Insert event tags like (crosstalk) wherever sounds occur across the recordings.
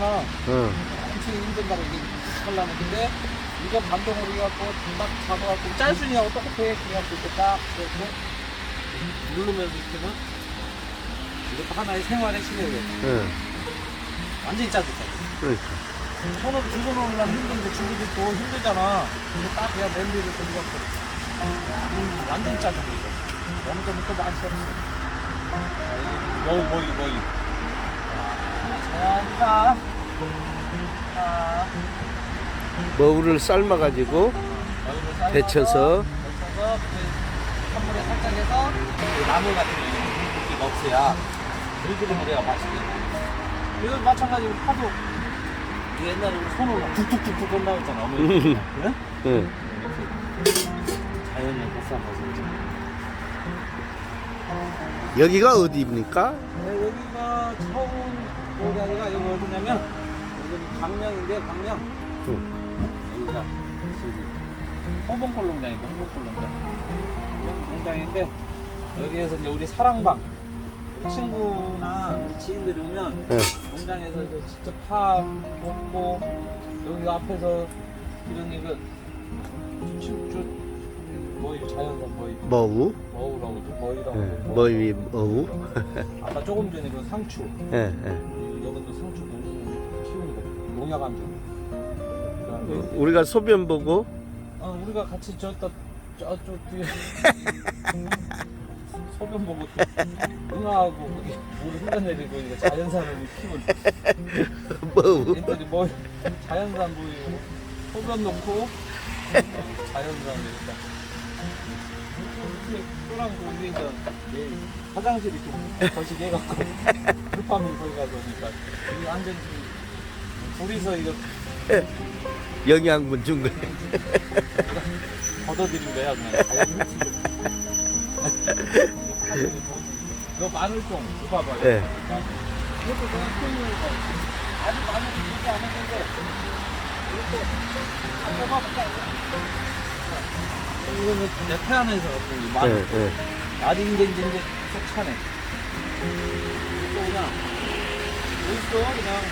하나 응. 엄청 힘든다고 이게 하려면. 근데 이거 반동으로 해갖고 딱 잡아갖고 짤순이하고 똑같아 그래갖고 이렇게 딱 이렇게 누르면서 이렇게는 이것도 하나의 생활의 시간이에요 응. 완전히 짜증나. 그러니까. 손으로 들고 놓으려면 힘든데 줄기도 또 힘들잖아. 근데 딱 그냥 냄비를 들고. 음, 완전히 짜증나. 없어 머위 머위 머위 자연사 아, 머우를 삶아가지고 데쳐서 데쳐서 그 찬물에 살짝 해서 그 나물 같은 없애야 들기름을 해야 맛있게 이건 마찬가지로 파도 옛날에 우리 손으로 막 툭툭툭툭 건나왔잖아 어머니? (laughs) 응. 이렇게 자연을 갓산 거지 여기가 어디입니까? 네, 여기가 처음 여기 아니가 여기 어디냐면 강릉인데 강릉 응. 여기가 저기 홍봉골 농장이고 홍봉골 농장 농장인데 여기에서 이제 우리 사랑방 친구나 지인들이 오면 응. 농장에서 이제 직접 파 먹고 여기 앞에서 이런 이거 쭉 뭐이 자연산 뭐이 머우. 머우라고 머이라고 응. 그러고. 머위 머우. 아까 조금 전에 그 상추 예, 예. 거 농약 안 우리가 소변 보고? 어, 우리가 같이 저또 저쪽 뒤에 (laughs) 소변 보고 응아하고 거기 물 흘러내리고 이거 자연산을 키우는 머우. 얘들이 뭐 자연산 보이고 소변 넣고 자연산 이렇게. 또랑 우리 이제 화장실이 좀 거시기 해갖고 (laughs) 급하면 거기 가서 오니까 이 완전 둘이서 이거 영양분 준 거. (laughs) 걷어들인 거야 그냥 자연 너 마늘 좀 줘봐봐요 예. 이것도 그냥 키우는 거 아직 마늘 그렇게 안 했는데 이렇게 한 해봐볼까 이거는 내 태안에서 예, 마늘 예. 아직 이제 이제 이제 속 차네 이거 그냥 여기서 그냥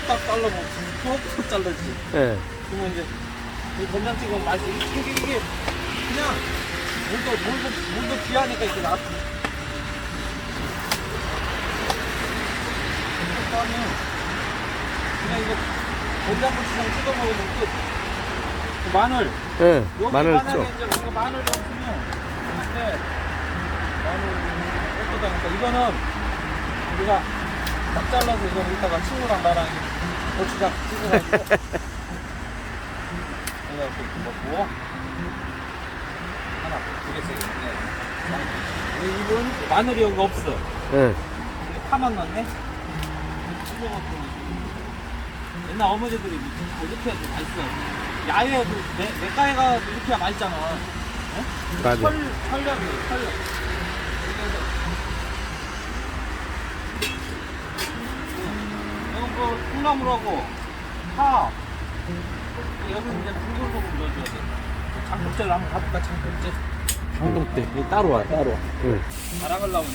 뚝딱 잘라보고 뚝뚝 잘라지 예. 그러면 이제 이 된장찌개 맛이 이게 이게 이게 그냥 물도 물도 물도 귀하니까 이렇게 놔. 이렇게 하면 그냥 이거 된장국수랑 찍어 먹으면 끝. 그 마늘 예. 여기 마늘 만약에 쪽. 이제 우리가 마늘이 없으면 이때 마늘 예쁘다니까 이거는 우리가 딱 잘라서 이거 이따가 친구랑 나랑 고추장 찍어가지고. (laughs) 그래갖고 먹고 하나 두 개씩 네. 이건 마늘이 여기 없어. 예. 이게 파만 넣네 찍어갖고. 옛날 어머니들이 이렇게 해도 맛있어 야외 그 내, 내과에가 이렇게 해야 맛있잖아. 맞아. 철, 철력이 철력 그래서 이건 그 콩나물하고 파. 여기 이제 불고소금 넣어줘야 돼. 장국재를 한번 가볼까 장국재 장국재 이거 따로 와 따로 와. 응.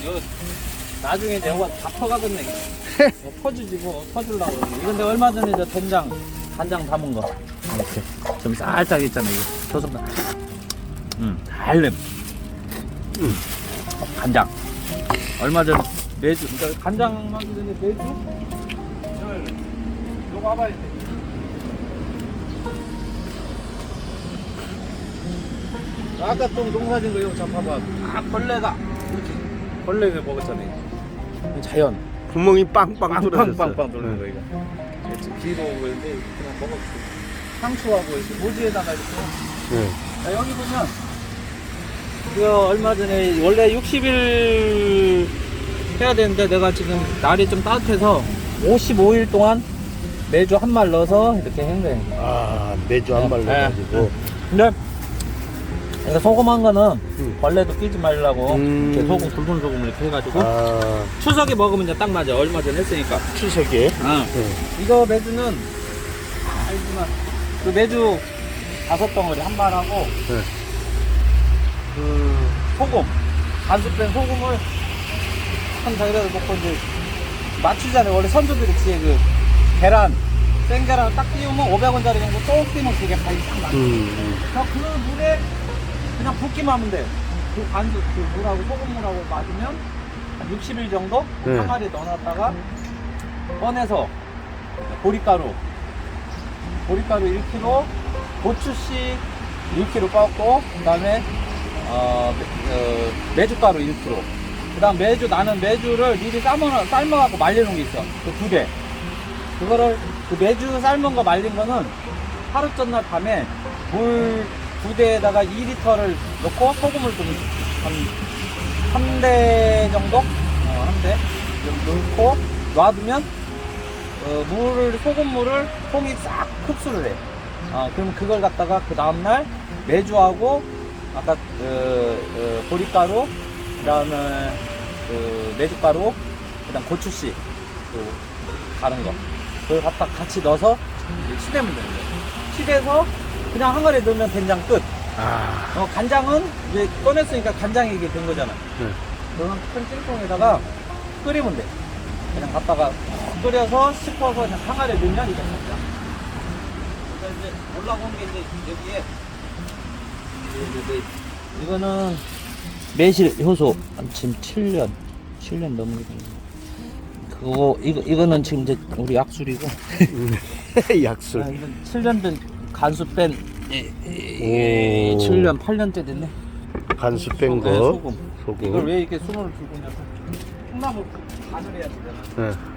이거 나중에 내가 다 퍼가겠네. 이거. (laughs) 이거 퍼주지 뭐 퍼주려고. 이건 내가 얼마 전에 저 된장 간장 담은 거. 이렇게 좀 살짝 있잖아 이거. 조금 음 달냄. 음. 간장. 얼마 전 매주 그러니까 간장 만드는데 매주 와봐야 돼. 아까 좀 농사진 거 이거 잡아봐. 아 벌레가. 그렇지. 벌레가 먹었잖아 이거. 자연. 구멍이 빵빵 뚫어졌어. 빵빵빵 돌는 거 응. 이거. 비로 오고 있는데 그냥 먹었고. 상추하고 이렇게 모지에다가 이렇게. 예. 자, 여기 보면 그 얼마 전에 원래 60일 해야 되는데 내가 지금 날이 좀 따뜻해서 55일 동안 매주 한 말 넣어서 이렇게 한 거예요. 아, 매주 한 말 네. 넣어가지고. 근데 이거 소금 한 거는 음. 벌레도 끼지 말라고 음. 이렇게 소금 굵은 소금 이렇게 해가지고 아, 추석에 먹으면 이제 딱 맞아 얼마 전에 했으니까 추석에. 아, 응. 이거 매주는 알지만 그 매주 다섯 덩어리 한 발하고 네. 그 소금 간수뺀 소금을 한 자리에다 놓고 이제 맞추잖아요. 원래 선조들이 지에 그 계란 생계란을 딱 띄우면 500원짜리 정도 쏙 띄면 그게 발이 딱 맞아. 음, 그 물에 그냥 붓기만 하면 돼. 그 간수 그 물하고 소금물하고 맞으면 한 60일 정도 네. 항아리에 넣어놨다가 꺼내서 보리가루 보리가루 1kg 고추씨 1kg 빻고 그 다음에 어, 매- 어, 메주가루 1kg 그 다음 매주 나는 매주를 미리 삶아, 삶아갖고 말려놓은 게 있어 그 두 개 그거를 그 매주 삶은 거 말린 거는 하루 전날 밤에 물 두 대에다가 2리터를 넣고 소금을 좀한 3대 정도? 어, 한 대. 좀 넣고 놔두면 어, 물을 소금물을 콩이 싹 흡수를 해. 어, 그럼 그걸 갖다가 그 다음날 매주하고 아까 그, 그 보리가루 그다음에 그 메주가루 그다음 고추씨 그 가른 거 그걸 갖다 같이 넣어서 치대면 되는 거예요. 치대서 그냥 한 거리에 넣으면 된장 끝. 아, 어, 간장은 이제 꺼냈으니까 간장이 이게 된 거잖아. 네. 그러면 큰 찌꺼기에다가 끓이면 돼. 그냥 갖다가 끓여서 씹어서 그냥 항아리에 넣으면 이게 된장. 그러니까 이제 올라온 게 이제 여기에 이거는 매실 효소 지금 7년 7년 넘게 된 거. 그거 이거 이거는 지금 이제 우리 약술이고 (laughs) 약술. 아, 이건 7년 된 간수 뺀 예, 예, 오. 7년 8년째 됐네. 간수 뺀 네, 거. 소금. 소금. 이걸 왜 이렇게 수건을 들고 있냐면 콩나물 간을 해야 되잖아. 네.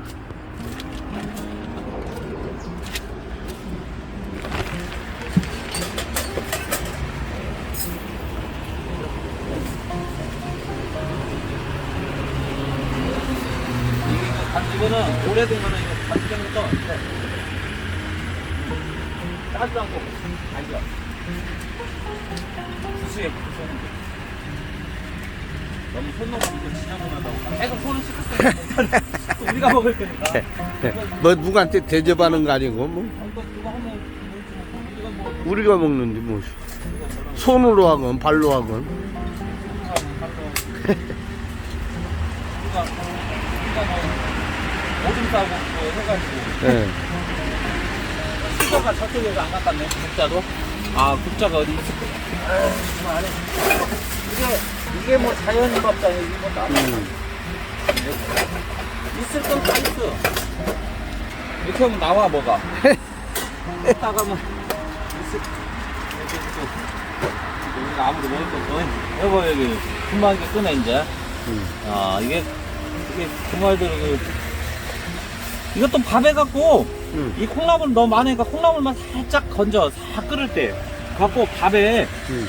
거는 이거 간장 부터 짜지 않고 알죠? 구수해 구수해. 너무 손 이거 지저분하다고 계속 손을 씻었어요. 우리가 먹을 거니까. 네. 뭐 누구한테 대접하는 거 아니고 뭐 우리가 먹는데 뭐 손으로 하건 발로 하건. 우리가 우리가 뭐 오줌 싸고 뭐 해가지고. 네. 수저가 저쪽에서 안 갔다네 국자도? 아 국자가 어디 있을 거야 아, 안에 이게 이게 뭐 자연밥상이 이거 뭐나 음. 있을 건 다 있어. 이렇게 하면 나와 뭐가. (laughs) 이따가 뭐 있을 이렇게 또 우리가 아무리 먹을 거 없어. 여보 여기 금방 이렇게 끄네 이제. 음. 아 이게 이게 그 말대로 그 이것도 밥에 갖고 음. 이 콩나물 너무 많으니까 콩나물만 살짝 건져 싹 끓을 때 갖고 밥에 음.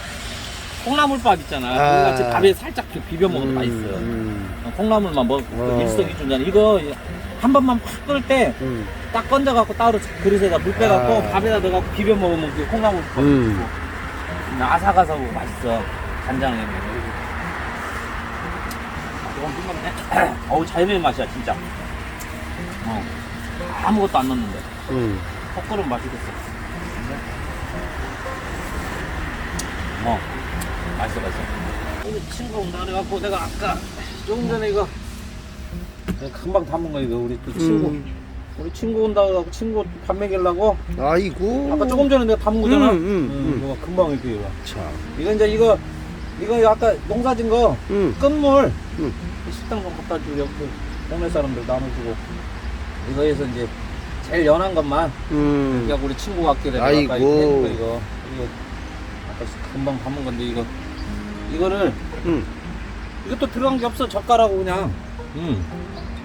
콩나물밥 있잖아 아. 같이 밥에 살짝 좀 비벼 먹으면 음, 맛있어 음. 어, 콩나물만 먹 어. 일성이 준잖아 이거 한 번만 확 끓을 때 딱 음. 건져 갖고 따로 그릇에다 물 빼 갖고 아. 밥에다 넣어 갖고 비벼 먹으면 그 콩나물밥 음. 아삭아삭하고 맛있어 간장에 조금 싱겁네 (clears throat) 어우 자연의 맛이야 진짜 어. 아무것도 안 넣는데 음. 헛걸음 맛있겠어 어 맛있어 맛있어 오늘 친구 온다 그래갖고 내가 아까 조금 전에 이거 금방 담은 거 이거 우리 또 친구 음. 우리 친구 온다 그래갖고 친구 밥 먹이려고 아이고. 아까 조금 전에 내가 담은 거잖아 음, 음, 음. 이거 금방 이렇게 이거 참. 이거 이제 이거 이거 아까 농사진 거 음. 끝물 음. 이 식당 좀 갖다 주고 여기 동네 사람들 나눠주고 이거에서 이제 제일 연한 것만 음. 그냥 우리 친구 왔길래 내가 아이고. 아까 이거 거 이거. 이거 아까 금방 담은 건데 이거. 이거를 음. 이것도 들어간 게 없어. 젓갈하고 그냥. 음.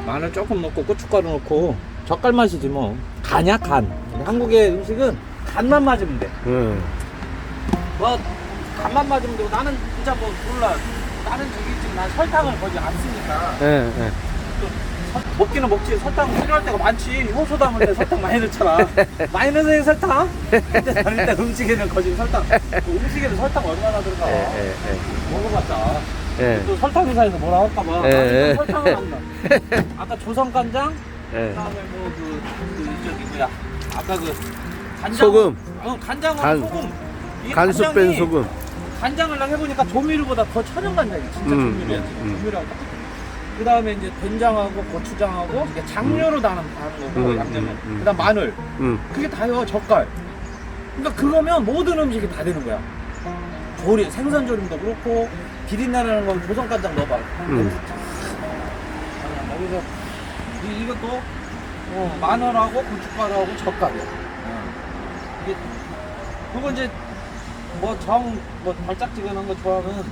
마늘 조금 넣고 고춧가루 넣고. 젓갈 맛이지 뭐. 간이야 간. 한국의 음식은 간만 맞으면 돼. 음. 뭐 간만 맞으면 되고 나는 진짜 뭐 몰라. 다른 저기 지금 난 설탕을 거의 안 쓰니까. 예, 예. 설- 먹기는 먹지 설탕 필요할 때가 많지 효소 담을 때 설탕 많이 넣잖아 (laughs) 많이 넣어서 설탕? 근데 나는 일단 음식에는 거짓 설탕 그 음식에는 설탕 얼마나 들어가 예, 예, 예. 먹어봤자 예. 또 설탕 회사에서 뭐라 할까봐 예, 예. 설탕을 안 넣어 (laughs) 아까 조선 간장 예. 그다음에 뭐그 그 저기 뭐야 아까 그 간장, 소금. 어, 간장하고 간- 소금. 이 간수 간장이 뺀 소금. 간장을 나 해보니까 조미료보다 더 천연 간장이 진짜 음, 조미료야. 음, 음. 조미료하고. 그 다음에 이제 된장하고 고추장하고 이게 장료로 나는 거고 음, 양념은. 음, 음. 그다음 마늘. 음. 그게 다요 젓갈. 그러니까 그거면 모든 음식이 다 되는 거야. 조리 생선 조림도 그렇고 비린내나는 건 조선 간장 넣어봐. 음. 아, 여기서 이, 이것도 어, 마늘하고 고춧가루하고 젓갈이야. 어. 이게 그거 이제 뭐정뭐 달짝지근한 거 좋아하면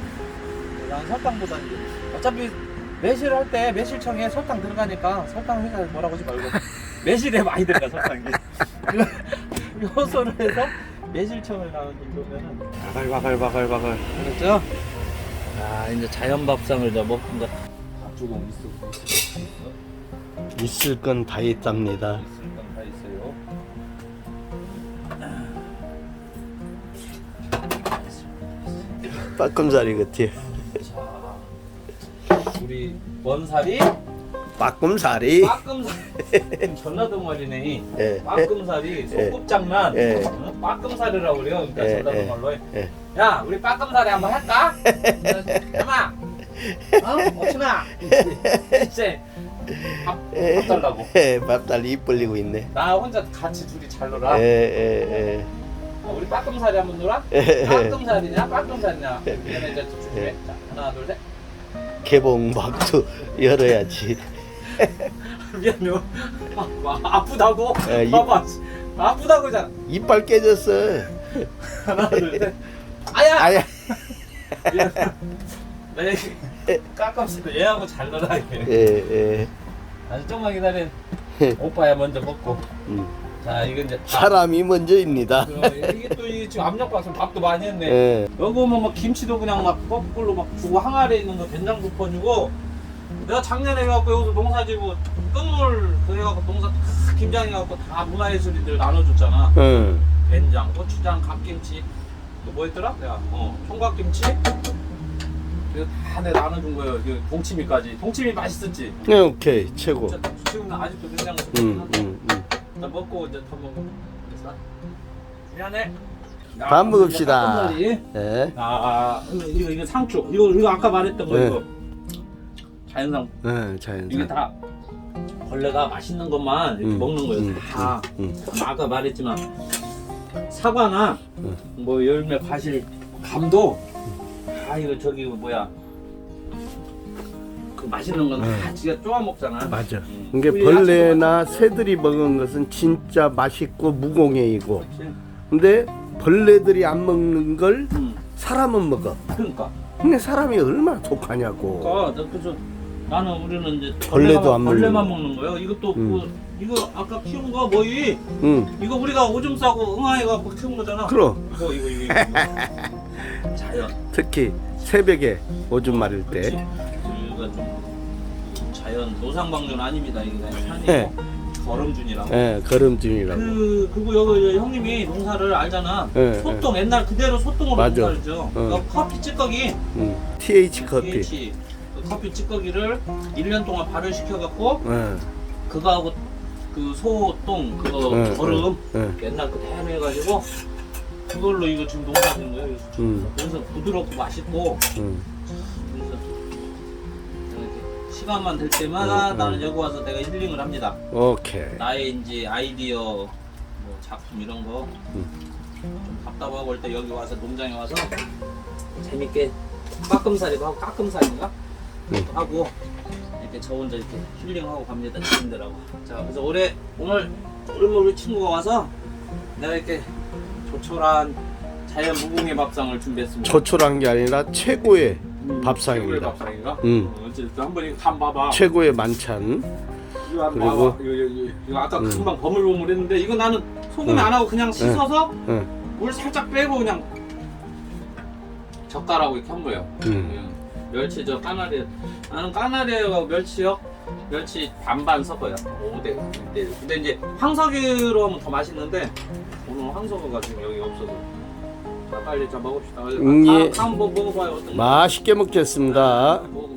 난 설탕보다 이제 어차피 매실 할 때 매실청에 설탕 들어가니까 설탕 해가 뭐라고 하지 말고 매실에 많이 들어가 설탕이. (laughs) 그 요소를 해서 매실청을 나온 정도면은 바글바글바글바글 그렇죠? 아 이제 자연 밥상을 저 먹는 거 밥주공 있어 있을 건 다 있답니다. 있을 건 다 있어요. 빠끔살이 같아요. 자, 우리 원살이 빠끔살이. 빠끔살 전라도 말이네. 예. 빠끔살이 소꿉장난. 예. 어? 빠끔살이라고 그래요. 그러니까 예, 전라도 예. 말로. 예. 야, 우리 빠끔살이 한번 할까? (laughs) 야마, 어, 오치마, 이제 밥, 밥 달라고. 예, 밥달이 입 벌리고 있네. 나 혼자 같이 둘이 잘 놀아. 예, 예, 어, 우리 빠끔살이 한번 놀아? 예. 예. 빠끔살이냐? 빠끔살이냐? 미안해, 이제. 예. 자, 하나, 둘, 셋. 개봉박도 열어야지. (laughs) 미안해. 아, 아, 아프다고? 예, 이- 봐봐. 아프다고잖아. 이빨 깨졌어. 하나, 둘, 셋. 아야! 아야. 나얘 깎았어. 얘하고 잘 놀아. 예, 예. 아주 조금만 기다려. 오빠야 먼저 먹고. 음. 자, 이거 이제 밥. 사람이 먼저입니다. 그럼 이게 또이 지금 압력밥솥 밥도 많이 했네. 예. 여기 오면 막 김치도 그냥 막 거꾸로 막 주고 항아리에 있는 거 된장 부퍼주고 내가 작년에 해갖고 여기서 농사지고 끝물 그 해갖고 농사 다 김장 해갖고 다 문화예술인들 나눠줬잖아 응. 된장, 고추장, 갓김치 또 뭐였더라? 내가 어 총각김치 이거 다 내가 나눠준 거예요 그 동치미까지 동치미 맛있었지? 네, 오케이. 최고. 진짜 지금 나 아직도 된장 음, 음, 음. 나 먹고 이제 더 먹어 그래서 미안해 밥 먹읍시다. 닭가슴살이. 예. 아, 이거 이거 상추. 이거 이거 아까 말했던 거 네. 이거. 자연산. 예, 이게 자연산. 다 벌레가 맛있는 것만 이렇게 음, 먹는 거예요. 음, 다. 음, 아까 말했지만 사과나 음. 뭐 열매, 과실, 감도 다 이거 저기 뭐야 그 맛있는 건다 음. 지가 쪼아 먹잖아. 맞아. 음. 이게 벌레나 새들이 먹은 것은 진짜 맛있고 무공해이고. 근데 벌레들이 안 먹는 걸 음. 사람은 먹어. 그러니까. 근데 사람이 얼마나 독하냐고. 그러니까 나 그래서 나는 우리는 이제 벌레도 벌레만, 안 벌레만 먹는 먹는 거예요. 이것도 음. 그 이거 아까 키운 거 뭐이 응. 이거 우리가 오줌 싸고 응아해갖고 키운 거잖아. 그럼 이거 이거 이거. 이거. (laughs) 자연. 특히 새벽에 오줌 마를 그 이거 좀 자연 노상방뇨는 아닙니다. 이게 그냥 산이고 네. 거름준이라고. 예, 걸음준이라고. 그 그리고 여기 형님이 농사를 알잖아. 예, 소똥 옛날 그대로 소똥으로 맞아. 농사를 죠. 어. 그 커피 찌꺼기. 응. TH 커피. pH. 그 커피 찌꺼기를 1년 동안 발효시켜 갖고 예. 그거하고 그 소똥 그거 예, 거름 예, 옛날 그대로 해가지고 그걸로 이거 지금 농사 짓는 거예요. 음. 그래서 부드럽고 맛있고 응. 시간만 될 때마다 음, 음. 나는 여기 와서 내가 힐링을 합니다. 오케이. 나의 이제 아이디어 뭐 작품 이런 거좀 음. 답답하고 할 때 여기 와서 농장에 와서 재밌게 깎음살이도 하고 깎음살인가 음. 하고 이렇게 저 혼자 이렇게 힐링하고 갑니다 지인들하고 자 그래서 올해 오늘 오늘 우리 친구가 와서 내가 이렇게 조촐한 자연 무궁의 밥상을 준비했습니다. 조촐한 게 아니라 최고의 음, 밥상입니다. 밥상인가? 음. 어, 어쨌든 한번 이거 간 봐봐. 최고의 만찬. 이거 한번 그리고- 봐봐. 이거, 이거, 이거, 이거 아까 음. 금방 버물버물 했는데 이거 나는 소금 음. 안 하고 그냥 씻어서 응. 물 살짝 빼고 그냥 젓갈하고 이렇게 한 거예요. 응. 예. 멸치 저 까나리 나는 까나리하고 멸치요 멸치 반반 섞어요 5대 1대 근데 이제 황석유로 하면 더 맛있는데 오늘 황석유가 지금 여기 없어서 자 빨리 자 먹읍시다. 음, 예. 다, 다 한번 먹어봐요. 어떤 맛있게 먹겠습니다. 먹어